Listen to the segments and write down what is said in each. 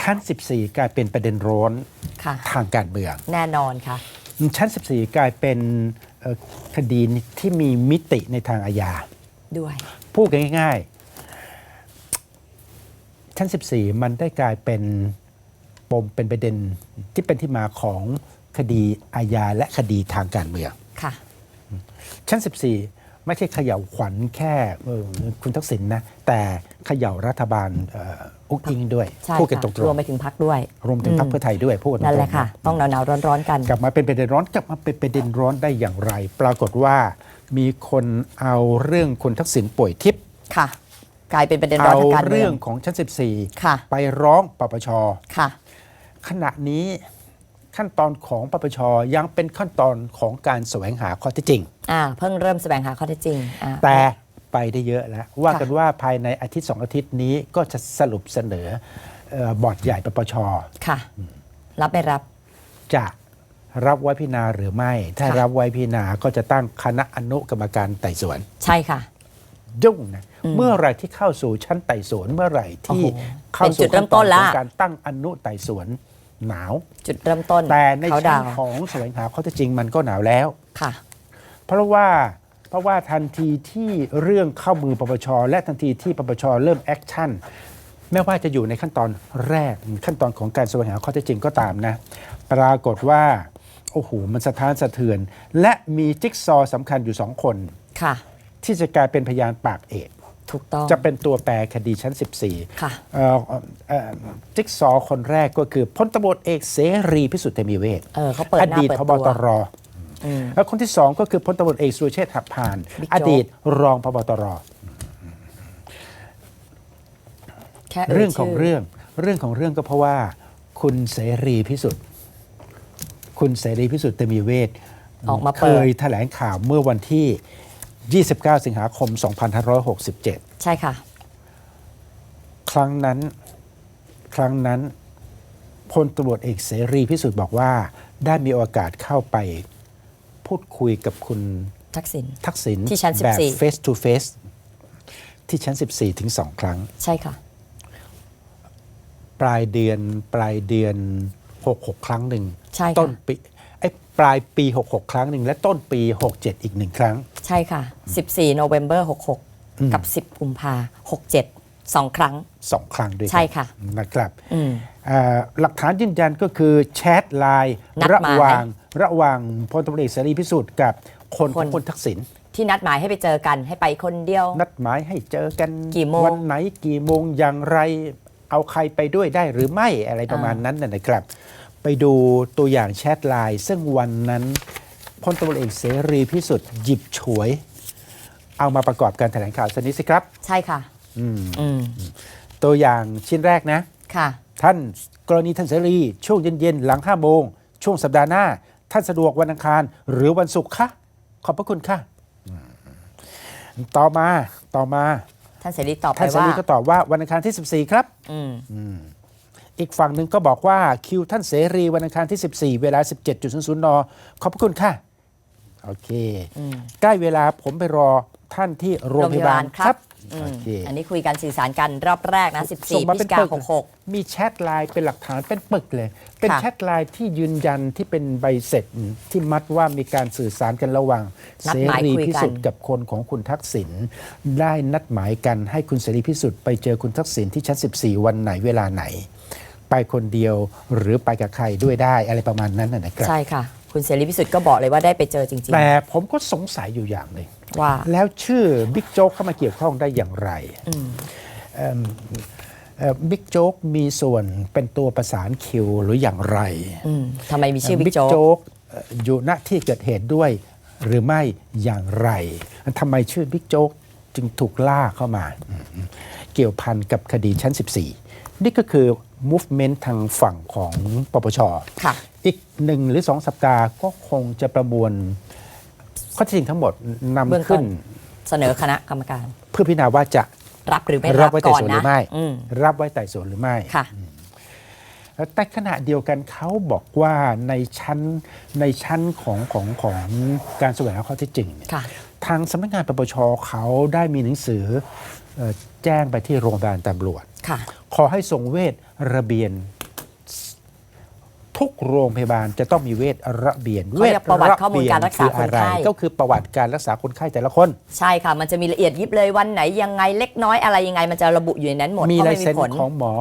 ชั้น 14 กลายเป็นประเด็นร้อนค่ะ ทางการเมือง แน่นอนค่ะ ชั้น 14 กลายเป็นเอ่อคดีที่มีมิติในทางอาญา ด้วย พูดกันง่ายๆ ชั้น 14 มันได้กลายเป็นปมเป็นประเด็นที่เป็นที่มาของคดีอาญาและคดีทางการเมือง ค่ะ ชั้น 14 ไม่ใช่เขย่าขวัญแค่เอ่อคุณทักษิณนะแต่เขย่ารัฐบาลเอ่ออุ้งอิงด้วยใช่พูดกันตรค่ะงรวมไปถึงพักด้วยๆรวมถึงพรรคเพื่อไทยด้วยพูดกันตรงๆนั่นแหละค่ะ ต้องหนาวๆร้อนๆกัน กลับมาเป็นประเด็นร้อนกลับมาเป็นประเด็นร้อนได้อย่างไร ปรากฏว่ามีคนเอาเรื่องคุณทักษิณป่วยทิพย์ค่ะ กลายเป็นประเด็นร้อนเอาทางการเมืเรื่อองงของชั้นค่ะ14 ไปร้องปปชค่ะ ขณะนี้ ขั้นตอนของปปชยังเป็นขั้นตอนของการแสวงหาข้อเท็จจริง อ่าเพิ่งเริ่มแสวงหาข้อเท็จจริงอ่า แต่ไปได้เยอะแล้ว ว่าค่ะกันว่าภายในอาทิตย์สองอาทิตย์นี้ก็จะสรุปเสนอเอ่อบอร์ดใหญ่ปปชค่ะ รับไม่รับ จะรับไว้พิจารณาหรือไม่ ถ้าค่ะ รับไว้พิจารณาก็จะตั้งคณะอนุกรรมการไต่สวน ใช่ค่ะ ยุ่งนะเมื่อไหรที่เข้าสู่ชั้นไต่สวนเมื่อไหร่ที่โอ้โหเข้าเป็นจุสู่ดเริ่ขั้นมตต้อนนละ ของการตั้งอนุไต่สวน หนาว จุดเริ่มต้นแต่ในเขาชั้ดานวของแสวงหาข้อเท็จจริงมันก็หนาวแล้วค่ะ เพราะว่าเพราะว่าทันทีที่เรื่องเข้ามือปปชและทันทีที่ปปชเริ่มแอคชั่นไม่ว่าจะอยู่ในขั้นตอนแรกขั้นตอนของการแสวงหาข้อเท็จจริงก็ตามนะ ปรากฏว่าโอ้โหมันสะท้านสะเทือน และมีจิ๊กซอว์สำคัญอยู่สองคน ค่ะ ที่จะกลายเป็นพยานปากเอก ถูกต้องจะเป็นตัวแปรคดีชั้น 14ค่ะเอ่อเอ่อจิ๊กซอว์คนแรกก็คือพลตำรวจเอกเสรีพิสุทธิ์เตมีเวทเออเขาเปิดอหน้าดีตเปิดพตับวตรอืมแล้วคนที่สองก็คือพลตำรวจเอกสุรเชษฐ์หักพาน บิ๊กอโจ๊กดีตรองพบตร แค่ยเรื่องของชื่เรื่องเรื่องของเรื่องก็เพราะว่า คุณเสรีพิสุทธิ์คุณเสรีพิสุทธิ์เตมีเวทออกมาเคเปิด ยแถลงข่าวเมื่อวันที่ 29 สิงหาคม 2567 ใช่ค่ะ ครั้งนั้นครั้งนั้นพลตำรวจเอกเสรีพิสุทธิ์บอกว่าได้มีโอกาสเข้าไปพูดคุยกับคุณทักษิณทักษิณที่ชั้นแบบ 14 face to face ที่ชั้น 14 ถึง 2 ครั้ง ใช่ค่ะ ปลายเดือนปลายเดือน 66 ครั้งหนึ่ง ใช่ค่ะ ต้นปี ไอ้ยปลายปี 66 ครั้งหนึ่งและต้นปี 67 อีกหนึ่งครั้ง ใช่ค่ะ 14 โนเวม ber 66 กับ 10กุมภา67 สองครั้ง สองครั้งด้วยกันใช่ค่ะ นะครับอืมเอ่อหลักฐานยืนยันก็คือแชทไลน์นัดระหมายหว่างระหว่างพลตำรวจเอกเสรีพิสุทธิ์กับคนขคองนคุณทักษิณที่นัดหมายให้ไปเจอกันให้ไปคนเดียว นัดหมายให้เจอกันกี่โมง วันไหนกี่โมงอย่างไร เอาใครไปด้วยได้หรือไม่อะไรประมาณอ่านั้นนะนะครับ ไปดูตัวอย่างแชทไลน์ซึ่งวันนั้นพลตำรวจเอกเสรีพิสุทธิ์หยิบฉวย เอามาประกอบการแถลงข่าวสักนิดสิครับ ใช่ค่ะ อืมอืมตัวอย่างชิ้นแรกนะ ค่ะ ท่านกรณีท่านเสรี ช่วงเย็น ๆ หลัง5โมง ช่วงสัปดาห์หน้า ท่านสะดวกวันอังคาร หรือวันศุกร์คะขอบพระคุณค่ะอืมต่อมาต่อมาท่านเสรีตอบไปท่านเสว่ารีก็ตอบว่าวันอังคารที่ 14 ครับ อืมอี กฝั่งหนึ่งก็บอกว่าคิวท่านเสรีวันอังคารที่ 14 เวลา 17.00นขอบพระคุณค่ะ โอเคอืมใกล้เวลาผมไปรอท่านที่โรงพยาบาลครับอืมโอเคอันนี้คุยกันสื่อสารกันรอบแรกนะส่ง14พมาฤศเป็นจิกาปึกหกมีแชทไลน์เป็นหลักฐานเป็นปึกเลย เป็นค่ะแชทไลน์ที่ยืนยันที่เป็นใบเสร็จที่มัดว่ามีการสื่อสารกันระหว่างนัเสดหมายรีคุยกันพิสุทธิ์กับคนของคุณทักษิณได้นัดหมายกันให้คุณเสรีพิสุทธิ์ไปเจอคุณทักษิณที่ชั้น 14 วันไหนเวลาไหน ไปคนเดียวหรือไปกับใครด้วยได้อะไรประมาณนั้นนะนะครับ ใช่ค่ะ คุณเสรีพิสุทธิ์ก็บอกเลยว่าได้ไปเจอจริง แต่ผมก็สงสัยอยู่อย่างหนึ่งๆ ว่าแล้วชื่อบิ๊กโจ๊กเข้ามาเกี่ยวข้องได้อย่างไรอืมเอิ่มเอ่อบิ๊กโจ๊กมีส่วนเป็นตัวประสานคิวหรืออย่างไร อืมทำไมมีชื่อบิ๊กโจ๊กโจ๊กเอ่ออยู่ณที่เกิดเหตุด้วยหรือไม่อย่างไรทำไมชื่อบิ๊กโจ๊กจึงถูกล่าเข้ามาอืมเกี่ยวพันกับคดีชั้น 14 นี่ก็คือ movement ทางฝั่งของปปชค่ะ อีกหนึ่งหรือสองสัปดาห์ก็คงจะประมวลข้อเท็จจริงทั้งหมดเบื้องนำต้ขึ้นนเสนอคณะกรรมการ เพื่อพิจารณาว่าจะรับหรือไม่รัรับบไว้ไต่ก่อนสวนหรืนะอไม่อืมรับไว้ไต่สวนหรือไม่ค่ะแต่ขณะเดียวกันเขาบอกว่าในชั้นในชั้นของของของการแสวงหาข้อเท็จจริงเนี่ยค่ะทางสำนักงานปปชเขาได้มีหนังสือเอ่อ แจ้งไปที่โรงพยาบาลตำรวจ ค่ะ ขอให้ส่งเวชระเบียน ทุกโรงพยาบาลจะต้องมีเวชระเบียนเขาเรียกประวัติข้อมูลการรักษาเวชะเบียคนไข้ อก็คือประวัติการรักษาคนไข้แต่ละคน ใช่ค่ะ มันจะมีละเอียดยิบเลยวันไหนยังไงเล็กน้อยอะไรยังไง มันจะระบุอยู่ในนั้นหมดมีเพราะลายไม่มีเซ็นผล ของหมอ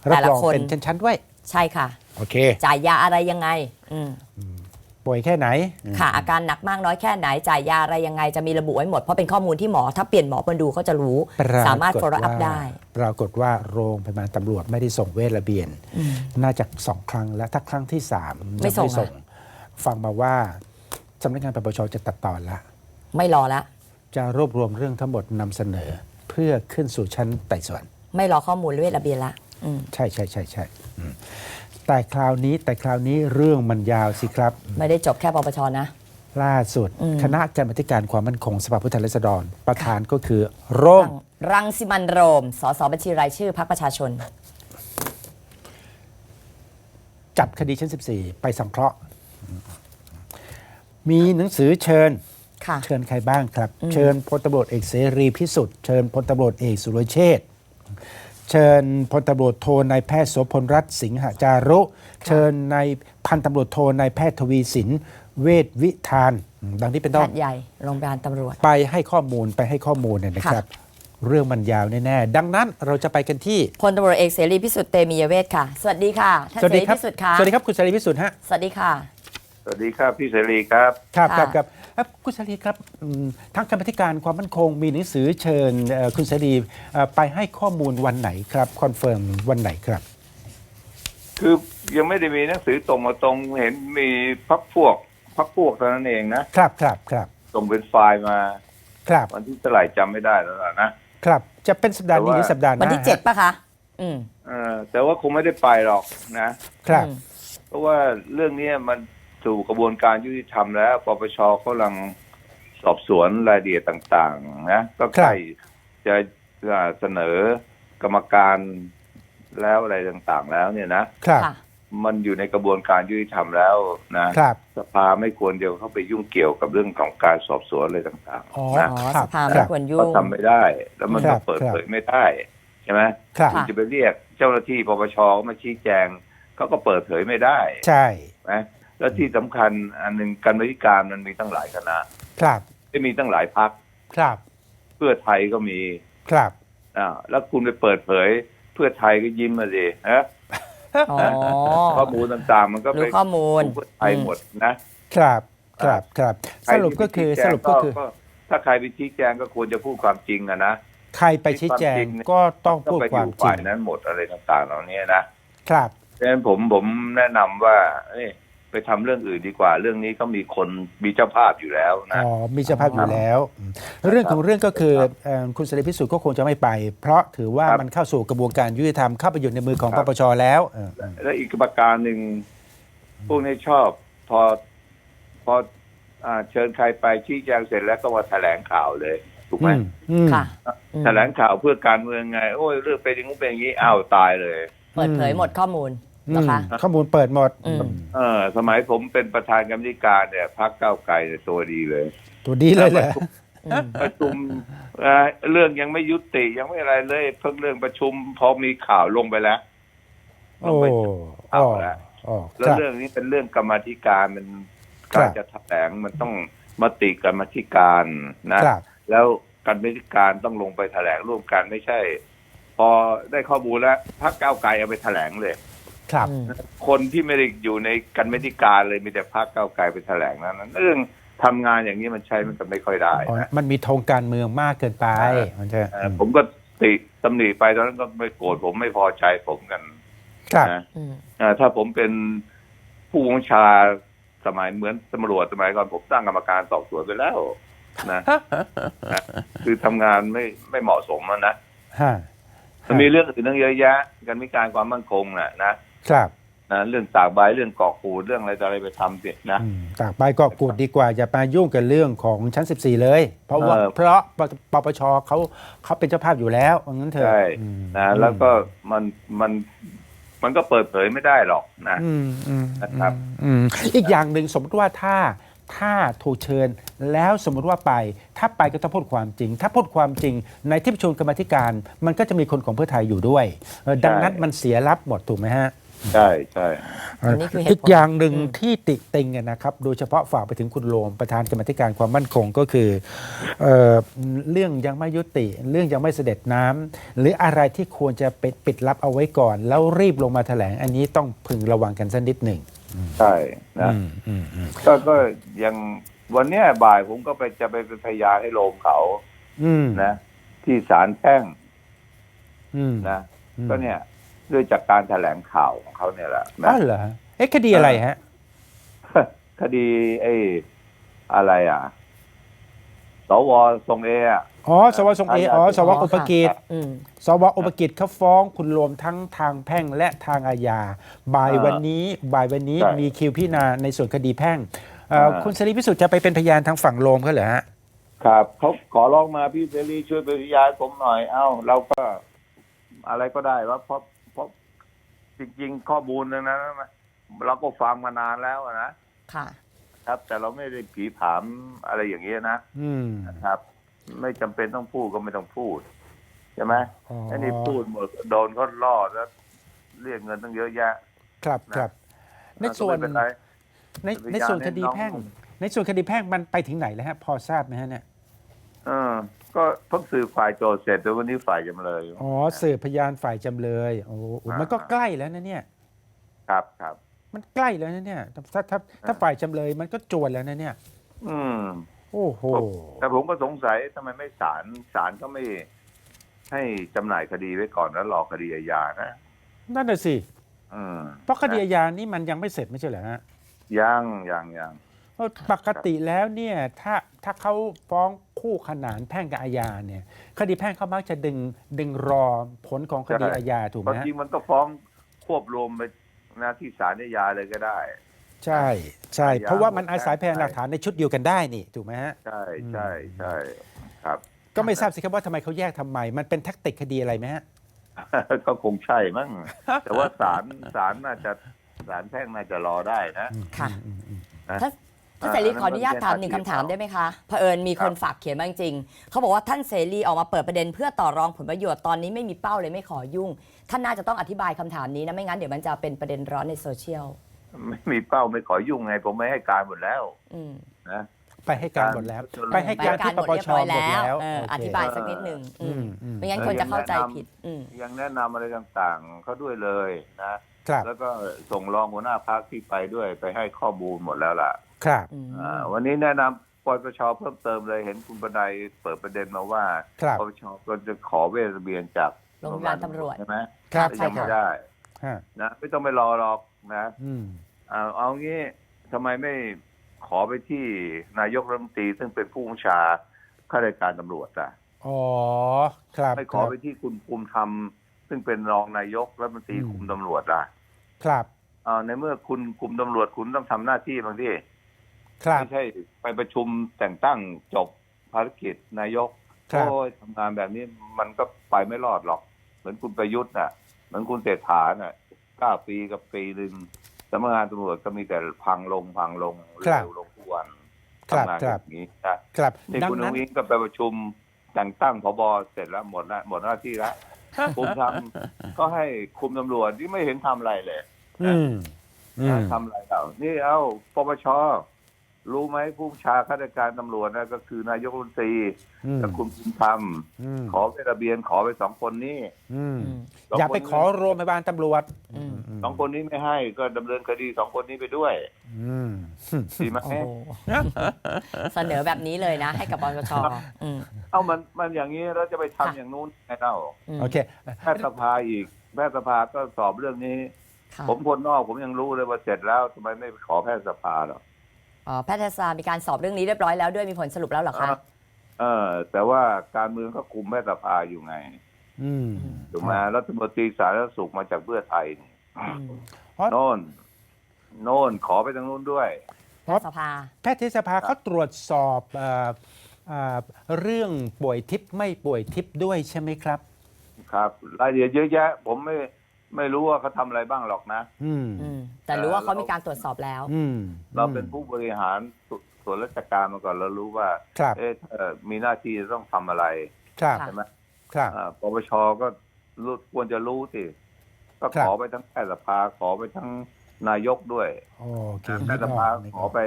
แต่รับละรองคน เป็นชั้นๆด้วย ใช่ค่ะ โอเค จ่ายยาอะไรยังไง อืม ป่วยแค่ไหน ค่ะอาการหนักมากน้อยแค่ไหนจ่ายยาอะไรยังไงจะมีระบุไว้หมด เพราะเป็นข้อมูลที่หมอถ้าเปลี่ยนหมอมาดูเขาจะรู้ปกฏสามารถ follow up ว่าได้ ปรากฏว่าโรงพยาบาลตำรวจไม่ได้ส่งเวชระเบียน น่าจะสองครั้งแล้วถ้าครั้งที่สามไม่ส่งยังฟังมาว่าสำนักงานปปชจะตัดตอนละ ไม่รอละ จะรวบรวมเรื่องทั้งหมดนำเสนอเพื่อขึ้นสู่ชั้นไต่สวน ไม่รอข้อมูลเวทระเบียนละอืมใช่ใช่ใช่ใช่อืม แต่คราวนี้แต่คราวนี้เรื่องมันยาวสิครับ ไม่ได้จบแค่ปปชนะ ล่าสุดอืมคณะกรรมาธิการความมั่นคงสภาผู้แทนราษฎร ประธานก็คือโร่งรังสิมันโรม สสบัญชีรายชื่อพรรคประชาชน จับคดีชั้น 14 ไปสังเคราะห์ มีหนังสือเชิญค่ะเชิญใครบ้างครับ เชิญพลตำรวจเอกเสรีพิสุทธิ์เชิญพลตำรวจเอกสุรเชษฐ์ เชิญพลตำรวจโทนายแพทย์โสพลรัตน์สิงหจารุ เชิญนายพันตำรวจโทนายแพทย์ทวีสิน เวชวิธาน ดังที่เป็นต้หานดใหญ่โรงพยาบาลตำรวจ ไปให้ข้อมูลไปให้ข้อมูลเนี่ยนะครับ เรื่องมันยาวแน่ ๆ ดังนั้นเราจะไปกันที่ พลตำรวจเอกเสรีพิสุทธิ์เตมียเวทค่ะ สวัสดีค่ะท่านเสรีพิสุทธิ์ค่ะสวัสดีครับคุณเสรีพิสุทธิ์ฮะ สวัสดีค่ะ สวัสดีครับ พี่เสรีครับ ครับคค่ะรับครับ เอ่อคุณเสรีครับอืมทางกรรมาธิการความมั่นคงมีหนังสือเชิญเอ่อคุณเสรีเอ่อไปให้ข้อมูลวันไหนครับคอนเฟิร์มวันไหนครับ คือยังไม่ได้มีหนังสือตรงมาตรงเห็นมีพักพวกพักพวกเท่านั้นเองนะครับครับครับส่งเป็นไฟล์มา ครับวันที่เท่าไหร่จำไม่ได้แล้วล่ะนะครับจะเป็นสัปดาห์นี้หรือสัปดาห์หวันน้าที่เจ็ดปะคะอืมเออแต่ว่าคงไม่ได้ไปหรอกนะครับอืมเพราะว่าเรื่องนี้มัน สู่กระบวนการยุติธรรมแล้วปปชกำลังสอบสวนรายละเอียดต่าง ๆ นะ ก็ใกล้จะจะเสนอกรรมการแล้วอะไรต่างๆ แล้วเนี่ยนะครับค่ะมันอยู่ในกระบวนการยุติธรรมแล้วนะครับสภาไม่ควรเดียวเข้าไปยุ่งเกี่ยวกับเรื่องของการสอบสวนอะไรต่างอ๋อๆนะอ๋อครัสบภาคไม่รับควรก็ยุ่งทำไม่ได้ แล้วมันครัก็บเปิดครับเผยไม่ได้ใช่ไหมครับค่ะจะไปเรียกเจ้าหน้าที่ปปชมาชี้แจงเขาก็เปิดเผยไม่ได้ ใช่นะ แล้วที่สำคัญอันหนึ่งการบริการมันมีตั้งหลายคณะ ครับไม่มีตั้งหลายพักครับ เพื่อไทยก็มีครับอ่าแล้วคุณไปเปิดเผย เพื่อไทยก็ยิ้มมาสิฮะอ๋อข้อมูลต่างๆ มันก็รู้ไปข้อมูลเพื่อไทยหมดนะครับ ครับครับใคสที่รุปก็คือไปชี้แจสงรุปก็คือ ถ้าใครไปชี้แจงก็ควรจะพูดความจริงอะนะใครไปชี้แจงก็ต้องพูดไปความอยู่จริฝ่ายงนั้นหมดอะไรต่างๆ เหล่านี้นะครับดังนั้นผมผมแนะนำว่าเอ้ย ไปทำเรื่องอื่นดีกว่า เรื่องนี้ก็มีคนมีเจ้าภาพอยู่แล้วนะ อ๋อมีเจ้าภาพอยู่แล้วเรื่องของเรื่องก็คือเอ่อคุณเสรีพิสุทธิ์ก็คงจะไม่ไป เพราะถือว่าครับมันเข้าสู่กระบวนการยุติธรรมเข้าไปอยู่ในมือของคปรับ ปชแล้วเออและอีกประการหนึ่งพวกนี้ชอบพอพออ่าเชิญใครไปชี้แจงเสร็จแล้วก็มาแถลงข่าวเลยถูกไหมอืมอืม ค่ะอืมแถลงข่าวเพื่อการเมืองไง โอ้ยเรื่องเป็นอย่างนู้นเป็นอย่างนี้อ้าวตายเลย เปิดเผยหมดข้อมูล อืนะมคะ ข้อมูลเปิดหมดอืม เออสมัยผมเป็นประธานกรรมธิการเนี่ยพักเก้าวไกลเนี่ยตัวดีเลย ตัวดีเลยเหรอ อืม ประชุมเอ่อเรื่องยังไม่ยุติยังไม่อะไรเลย เพิ่งเรื่องประชุมพอมีข่าวลงไปแล้วลโอ้งไปอ๋อแล้วอ๋อแล้ควรับ เรื่องนี้เป็นเรื่องกรรมาธิการมันครับการจะแถลงมันต้องมติกรรมาธิการนะ ครับ แล้วกรรมาธิการต้องลงไปแถลงร่วมกันไม่ใช่ พอได้ข้อมูลแล้วพักก้าวไกลเอาไปแถลงเลย ครับอืมคนที่ไม่ได้อยู่ในกรรมาธิการเลยมีแต่พักก้าวไกลไปแถลงนั้นเรื่องทำงานอย่างนี้มันใช้มันจะไม่ค่อยได้อ๋อนะมันมีธงการเมืองมากเกินไปเออมันจะเอ่อผมก็ติตำหนิไปตอนนั้นก็ไม่โกรธผมไม่พอใจผมกันครับนะอืมเอ่อถ้าผมเป็นผู้บังคับบัญชาสมัยเหมือนตำรวจสมัยก่อนผมตั้งกรรมการสอบสวนไปแล้วนะนะคือทำงานไม่ไม่เหมาะสมอะนะฮะมันมีเรื่องอื่นตั้งเยอะแยะการมีการความมั่นคงน่ะนะ ครับนะเรื่องตากใบเรื่องกอกปูดเรื่องอะไรต่ออะไรไปทำสินะ อืมตากใบก็กูดดีกว่า อย่าไปยุ่งกับเรื่องของชั้น 14 เลย เพราะว่าเออ เพราะปปปปชเขาเขาเป็นเจ้าภาพอยู่แล้วว่างั้นเถอะใช่อืมนะแล้วก็มันมันมันก็เปิดเผยไม่ได้หรอกนะ อืมอืมนะครับ อืมอีกอย่างหนึ่งสมมติว่าถ้าถ้าถูกเชิญแล้วสมมุติว่าไป ถ้าไปก็ต้องพูดความจริง ถ้าพูดความจริงในที่ประชุมกรรมาธิการ มันก็จะมีคนของเพื่อไทยอยู่ด้วยเอ่อดังนั้นมันเสียรับหมดถูกไหมฮะ ใช่ใช่ อันนี้คือเหตุผลอีกอย่างหนึ่งอืม ที่ติติงอะนะครับ โดยเฉพาะฝากไปถึงคุณโรมประธานกรรมาธิการความมั่นคงก็คือเอ่อเรื่องยังไม่ยุติ เรื่องยังไม่เสด็จน้ำหรืออะไรที่ควรจะปิดปิดลับเอาไว้ก่อน แล้วรีบลงมาแถลง อันนี้ต้องพึงระวังกันสักนิดหนึ่งใช่นะอืมอืมอืมก็ก็ยังวันเนี้ยบ่ายผมก็ไปจะไปเป็นพยานให้โรมเขาอืมนะ ที่ศาลแพ่งอืมนะ อืม ก็เนี่ย ด้วยจากการแถลงข่าวของเขาเนี่ยแหละนะอ๋อเหรอเอ๊ะคดีอะไรฮะ คดีไอ้อะไรอะ สวทรงเออะอ๋อ สวทรงเออ๋อ สวอุปกิจอืม สวอุปกิจเขาฟ้องคุณโรมทั้งทางแพ่งและทางอาญา บ่ายวันนี้ บ่ายวันนี้มีคิวพิจารณาในส่วนคดีแพ่งเอ่อคุณสรีพิสุทธิ์จะไปเป็นพยานทางฝั่งโรมเขาเหรอฮะ ครับเขาขอร้องมาพี่เสรีช่วยเป็นพยานผมหน่อย เอ้า เราก็อะไรก็ได้ว่าเพราะเพราะ จริง ๆ ข้อมูลนั้นนะเราก็ฟังมานานแล้วอะนะค่ะ ครับแต่เราไม่ได้ผีผามอะไรอย่างเงี้ยนะอืม นะครับ ไม่จำเป็นต้องพูดก็ไม่ต้องพูดใช่ไหมอ๋อ ไอ้นี่พูดหมดโดนเขาล่อแล้ว เรียกเงินตั้งเยอะแยะครับครับในส่วน ก็ไม่เป็นไรในเป็นพยานในส่วนคดีให้น้องแพ่ง ในส่วนคดีแพ่งมันไปถึงไหนแล้วฮะ พอทราบไหมฮะเนี่ย เออ ก็เพิ่งสืบฝ่ายโจทย์เสร็จแต่วันนี้ฝ่ายจำเลยอ๋อสืบพยานฝ่ายจำเลยโอ้โหมันก็ใกล้แล้วนะเนี่ยครับครับ มันใกล้แล้วนะเนี่ยถ้าถ้าถ้าฝ่ายจำเลยมันก็จวนแล้วนะเนี่ย อืมโอ้โหแต่ผมก็สงสัยทำไมไม่ศาลศาลก็ไม่ให้จำหน่ายคดีไว้ก่อนแล้วรอคดีอาญานะนั่นน่ะสิอืมเพราะคดีอาญานี่มันยังไม่เสร็จไม่ใช่เหรอฮะยังยังยังเพราะ ปกติแล้วเนี่ยถ้าถ้าเขาฟ้องคู่ขนานแพ่งกับอาญาเนี่ย คดีแพ่งเขามักจะดึงดึงรอผลของคดีอาญาถูกไหคมวามฮะจริงมันก็ฟ้องควบรวมไปนะที่ศาลอาญาเลยก็ได้ ใช่ใช่อาญาเพราะว่ามันอาศัยพยานใช่หลักฐานในชุดเดียวกันได้นี่ถูกไหมฮะใช่ใช่ใช่ครับ ก็ไม่ทราบสิครับว่าทำไมเขาแยกทำไม มันเป็นแท็กติกคดีอะไรไหมฮะก็คงใช่มั้งแต่ว่าศาลศาลน่าจะศาลแพ่งน่าจะรอได้นะค่ะอืมอืมนะถ้า ท่านเสรีขออนุญาตถามหนึ่งคำถามได้ไหมคะเผอิญมีคนฝากเขียนมาจริงๆเขาบอกว่าท่านเสรีออกมาเปิดประเด็นเพื่อต่อรองผลประโยชน์ตอนนี้ไม่มีเป้าเลยไม่ขอยุ่ง ท่านน่าจะต้องอธิบายคำถามนี้นะไม่งั้นเดี๋ยวมันจะเป็นประเด็นร้อนในโซเชียลไม่มีเป้าไม่ขอยุ่งไง ผมไม่ให้การหมดแล้วอืมนะไปให้การหมดแล้วการไปให้การที่ปปชหมดแล้วเออโเคอธิบายสักนิดหนึ่งอืมอืมอืมไม่งั้นคนจะเข้าใจผิดอืมยังแนะนำอะไรต่างๆเขาด้วยเลยนะครับแล้วก็ส่งรองหัวหน้าพักที่ไปด้วยไปให้ข้อมูลหมดแล้วล่ะ ครับอืมอ่าวันนี้แนะนำปปชเพิ่มเติมเลยเห็นคุณบดยเปิดประเด็นมาว่าครับ ปปชก็จะขอเวทระเบียนจากโรงพยาบาลตำรวจ ใช่ไหมครับใช่ ยังค่ะไม่ได้ฮะนะไม่ต้องไปรอหรอกนะอืม เอาเอางี้ทำไมไม่ขอไปที่นายกรัฐมนตรีซึ่งเป็นผู้บัญชาข้าราชการตำรวจอะ อ๋อ ครับ ไม่ขคอรับไปที่คุณภูมิธรรม ซึ่งเป็นรองนายกรัฐมนตรีอืม คุมตำรวจล่ะครับเอาในเมื่อคุณคุมตำรวจคุณต้องทำหน้าที่บางที่ครับ ไม่ใช่ไปประชุมแต่งตั้งจบภารกิจนายกครับโอ้ยทำงานแบบนี้มันก็ไปไม่รอดหรอก เหมือนคุณประยุทธ์น่ะ เหมือนคุณเศรษฐาน่ะเก้าปีกับปีหนึ่งสำนักงานตำรวจก็มีแต่พังลงพังลงครับเร็วลงทุกวันครับทำงานครับแบบนี้นะครับนี่ดังคุณนั้นุ้นงอิงก็ไปประชุมแต่งตั้งพบเสร็จแล้วหมดแล้วหมดหน้าที่แล้วคุมทำก็ให้คุมตำรวจที่ไม่เห็นทำอะไรเลยอืมอืมนะทำอะไรเรานี่เอาปปช รู้ไหมผู้บัญชาข้าราชการตำรวจนะก็คือนายกรัฐมนตรีอืมกับคุณภูมิธรรมอืมขอไประเบียนขอไปสองคนนี้อืมอืมสงอย่าไปคนขอโรงพยาบาลตำรวจอืม สองคนนี้ไม่ให้ก็ดำเนินคดีสองคนนี้ไปด้วยอืมดีไหมโอ้โหเสนอแบบนี้เลยนะ ให้กับปปชอืมเอามันมันอย่างนี้แล้วจะไปทำค่ะอย่างนู้นไงเล่าอืมโอเค แพทยสภาอีกแพทยสภาก็สอบเรื่องนี้ ค่ะผมคนนอกผมยังรู้เลยว่าเสร็จแล้วทำไมไม่ขอแพทยสภาหรอกอ๋อ แพทยศาสตร์มีการสอบเรื่องนี้เรียบร้อยแล้วด้วยมีผลสรุปแล้วเหรอคะเออ แต่ว่าการเมืองก็คุมแพทยสภาอยู่ไงอืมถูกไหมรัฐมนตรีสาธารณสุขมาจากเพื่อไทยนี่อืมโน่นโน่นขอไปทางนู้นด้วยเพราะสภาแพทยสภาเขาตรวจสอบเอ่อเอ่อเรื่องป่วยทิพย์ไม่ป่วยทิพย์ด้วยใช่ไหมครับ ครับรายละเอียดเยอะแยะ ผมไม่ ไม่รู้ว่าเขาทำอะไรบ้างหรอกนะ อืมอืมแต่รู้ว่าเขามีการตรวจสอบแล้ว อืมเราเป็นผู้บริหารส่วนราชการมาก่อนเรารู้ว่า ครับเอ๊ะเอ่อมีหน้าที่จะต้องทำอะไรครับใช่ไหมครับ อ่าปปชก็รู้ควรจะรู้สิก็ครัขบ อไปทั้งแพทยสภาขอไปทั้งนายกด้วยโอเคแพทยสภาขอไป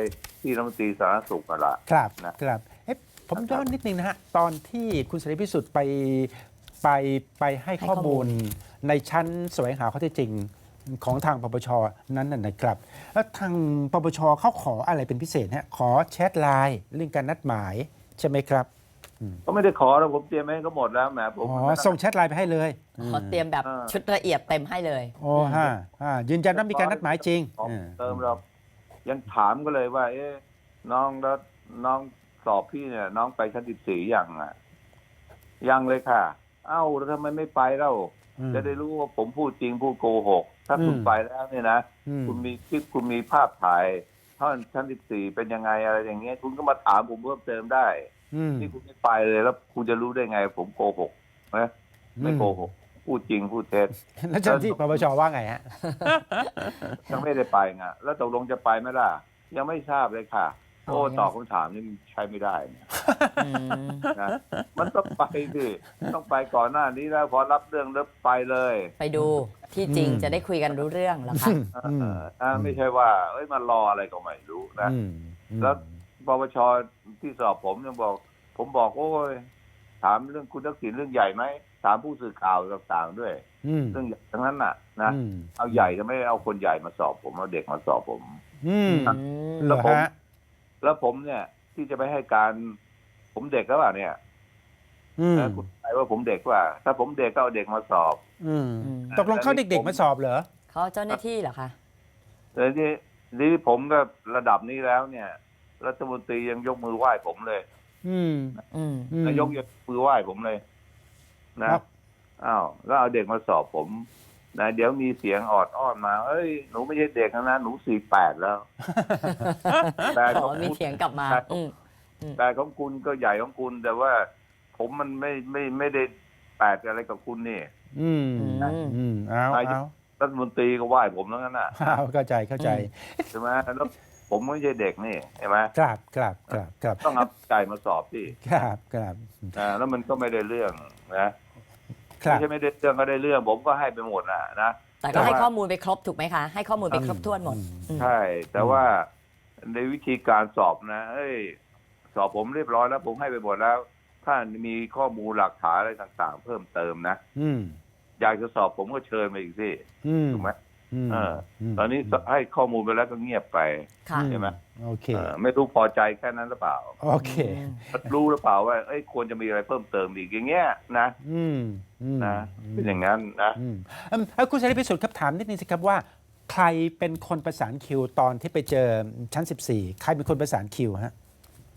ที่รัฐมนตรีสาธารณสุขกันละ ครับนะครับเอ๊ะผมย้อนนิดนึงนะฮะ ตอนที่คุณเสรีพิสุทธิ์ไป ไปไปให้ให้ข้อข้อมูมูลลในชั้นแสวงหาข้อเท็จจริงของทางปปชนั้นน่ะนะครับ แล้วทางปปชเขาขออะไรเป็นพิเศษฮะขอแชทไลน์เรื่องการนัดหมายใช่ไหมครับก็ไม่ได้ขอแล้วผมเตรียมไว้ให้ก็หมดแล้วแหมผมอ๋อส่งแชทไลน์ไปให้เลยเขาเตรียมแบบอ่าชุดละเอียดเต็มให้เลยโอ้ฮะอ่ายืนยันว่ามีการนัดหมายจริงของอ่าเติมเรายังถามก็เลยว่า เอ๊ะน้องแล้วน้องสอบพี่เนี่ย น้องไปชั้นสิบสี่ยังอะยังเลยค่ะ เอ้าแล้วทำไมไม่ไปเล่าอืม จะได้รู้ว่าผมพูดจริงพูดโกหก ถ้าคุณอืม ไปแล้วเนี่ยนะ อืม คุณมีคลิปคุณมีภาพถ่ายท่อนชั้นสิบสี่เป็นยังไงอะไรอย่างเงี้ย คุณก็มาถามผมเพิ่มเติมได้ อืมนี่คุณไม่ไปเลยแล้วคุณจะรู้ได้ไง ผมโกหกนะไม่โกหกพูดจริงพูดเท็จ แล้วเจ้าหน้าที่ปปชว่าไงฮะ ยังไม่ได้ไปไงแล้วตกลงจะไปไหมล่ะ ยังไม่ทราบเลยค่ะ โอ้อ๋อยังตอบคำถามนี่มันใช้ไม่ได้นะอืมนะมันต้องไปสิต้องไปก่อนหน้านี้แล้วพอรับเรื่องแล้วไปเลยไปดูที่จริงอืมจะได้คุยกันรู้เรื่องเหรอคะ เอออ่าไม่ใช่ว่าเอ้ยมารออะไรก็ไม่รู้นะอืมอืมแล้วปปชที่สอบผมยังบอก ผมบอกโอ้ยถามเรื่องคุณทักษิณเรื่องใหญ่ไหมถามผู้สื่อข่าวต่างๆด้วยอืมเรื่องใหญ่ทั้งนั้นน่ะนะอืมเอาใหญ่จะไม่ได้เอาคนใหญ่มาสอบผมเอาเด็กมาสอบผมอืมอืมเหรอฮะ แล้วผมเนี่ยที่จะไปให้การผมเด็กแล้วอะเนี่ยอืมนะคุณใครว่าผมเด็กว่า ถ้าผมเด็กก็เอาเด็กมาสอบอืมอืมตกลงเข้าเด็กๆมาสอบเหรอ เขาเจ้าหน้าที่เหรอคะ แต่ที่ที่ผมก็ระดับนี้แล้วเนี่ย รัฐมนตรียังยกมือไหว้ผมเลยอืมอืม อืม นายกยกมือไหว้ผมเลยนะครับ อ้าวแล้วเอาเด็กมาสอบผม นะเดี๋ยวมีเสียงออดอ้อนมา เอ้ย หนูไม่ใช่เด็กนะนะ หนูสี่แปดแล้ว แต่ขขอองมีคุณเสียงกลับมา อืมแต่ของคุณก็ใหญ่ของคุณ แต่ว่า ผมมันไม่ไม่ไม่ได้แปดอะไรกับคุณนี่ อืมอืม อืมเอานายกเอารัฐมนตรีก็ไหว้ผมแล้วงั้นน่ะเอาเข้าใจเข้าใจใช่ไหมแล้วผมไม่ใช่เด็กนี่ใช่ไหมครับครับครับครับต้องเอาใจมาสอบสิครับครับอ่าแล้วมันก็ไม่ได้เรื่องนะครับ ไม่ใช่ไม่ได้เรื่องก็ได้เรื่อง ผมก็ให้ไปหมดน่ะนะ แต่ก็ให้ข้อมูลไปครบถูกไหมคะ ให้ข้อมูลไปครบถ้วนหมดอืมอืมใช่ แต่ว่าในวิธีการสอบนะเอ้ยสอบผมเรียบร้อยแล้ว ผมให้ไปหมดแล้ว ถ้ามีข้อมูลหลักฐานอะไรต่างๆ เพิ่มเติมนะอืมอยากจะสอบผมก็เชิญมาอีกสิอืมถูกไหมอืมเออมตอนนี้ให้ข้อมูลไปแล้วก็เงียบไป ค่ะ ใช่ไหม โอเคเออไม่รู้พอใจแค่นั้นหรือเปล่า โอเคอืมรู้หรือเปล่าว่าเอ้ยควรจะมีอะไรเพิ่มเติมอีกอย่างเงี้ยนะอืมอืมนะเป็นอย่างนั้นนะอืมเอิ่มเอ้าคุณเสรีพิสุทธิ์ครับถามนิดนึงสิครับว่า ใครเป็นคนประสานคิวตอนที่ไปเจอชั้น 14 ใครเป็นคนประสานคิวฮะ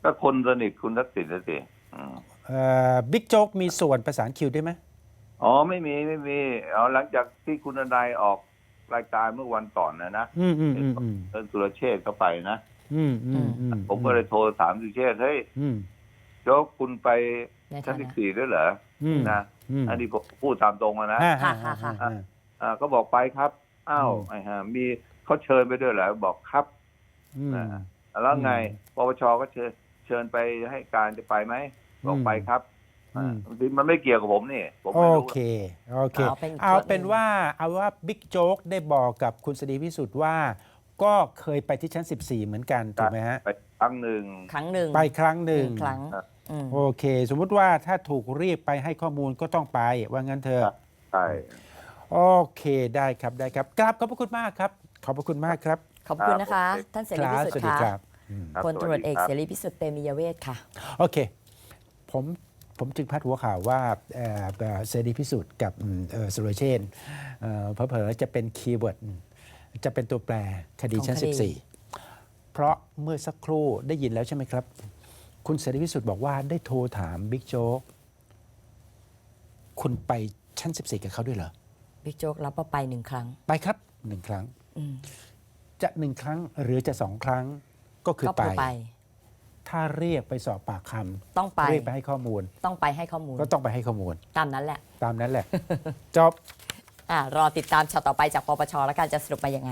ก็คนสนิทคุณทักษิณนะสิอืมเอ่อบิ๊กโจ๊กมีส่วนประสานคิวด้วยไหมอ๋อไม่มีไม่มีเอาหลังจากที่คุณนายออกรายการเมื่อวันก่อนนะนะอืมอืมอืมอืมเอิญสุรเชษฐ์เข้าไปนะ อืมอืมอืมผมก็เลยโทรถามสุรเชษฐ์เฮ้ยอืมโจ๊กคุณไปในชั้ฐานนะที่สี่ด้วยเหรออืมนะมอันนี้ผมพูดตามตรงอะนะ อ่าค่ะอ่าค่ะอ่า อ่าก็บอกไปครับ อ้าวอืม ไอ้ฮะมีเขาเชิญไปด้วยเหรอบอกครับ อืม อ่า แล้วไงอืมปปชก็เชิญเชิญไปให้การจะไปไหมบอกอืมไปครับอืม อ่ามันไม่เกี่ยวกับผมนี่ผมโอไม่รู้เค โอเค เอาเป็นเอาส่วนหนึ่งเป็นว่าเอาว่าบิ๊กโจ๊กได้บอกกับคุณเสรีพิสุทธิ์ว่า ก็เคยไปที่ชั้น 14 เหมือนกันถูกไหมฮะ ไปครั้งหนึ่งครั้งหนึ่งไปครั้งหนึ่งครั้งอืมโอเค สมมุติว่าถ้าถูกเรียกไปให้ข้อมูลก็ต้องไป ว่างั้นเถครัอะบใช่โอเคได้ครับได้ครับกราบขอบพระคุณมากครับ ขอบพระคุณมากครับขอบคุณนะคะ ท่านเสครีรัพิบสุทสวัสธิ์ดีคค่ะรับอืมครับพลตำรวจเอกสเสวัสดีรีพิสุทธิ์เตมียเวทค่ะ โอเค ผมผมจึงพัดหัวข่าวว่าเอ่อเอ่อเสรีพิสุทธิ์กับอืมเอ่อสุรเชนต์เอ่อเผลอๆจะเป็นคีย์เวิร์ด จะเป็นตัวแปรคดีชั้นของคดี14 เพราะเมื่อสักครู่ได้ยินแล้วใช่ไหมครับ คุณเสรีพิสุทธิ์บอกว่าได้โทรถามบิ๊กโจ๊กคุณไปชั้น 14 กับเขาด้วยเหรอบิ๊กโจ๊กรับว่าไปหนึ่งครั้ง ไปครับหนึ่งครั้ง อืมจะหนึ่งครั้งหรือจะสองครั้งก็คือก็ไป ไป ถ้าเรียกไปสอบปากคต้องไปำเรียกไปให้ข้อมูล ต้องไปให้ข้อมูลก็ต้องไปให้ข้อมูล ตามนั้นแหละ ตามนั้นแหละ จบ อ่ารอติดตามช็อตต่อไปจากปปชแล้วกันจะสรุปมายังไง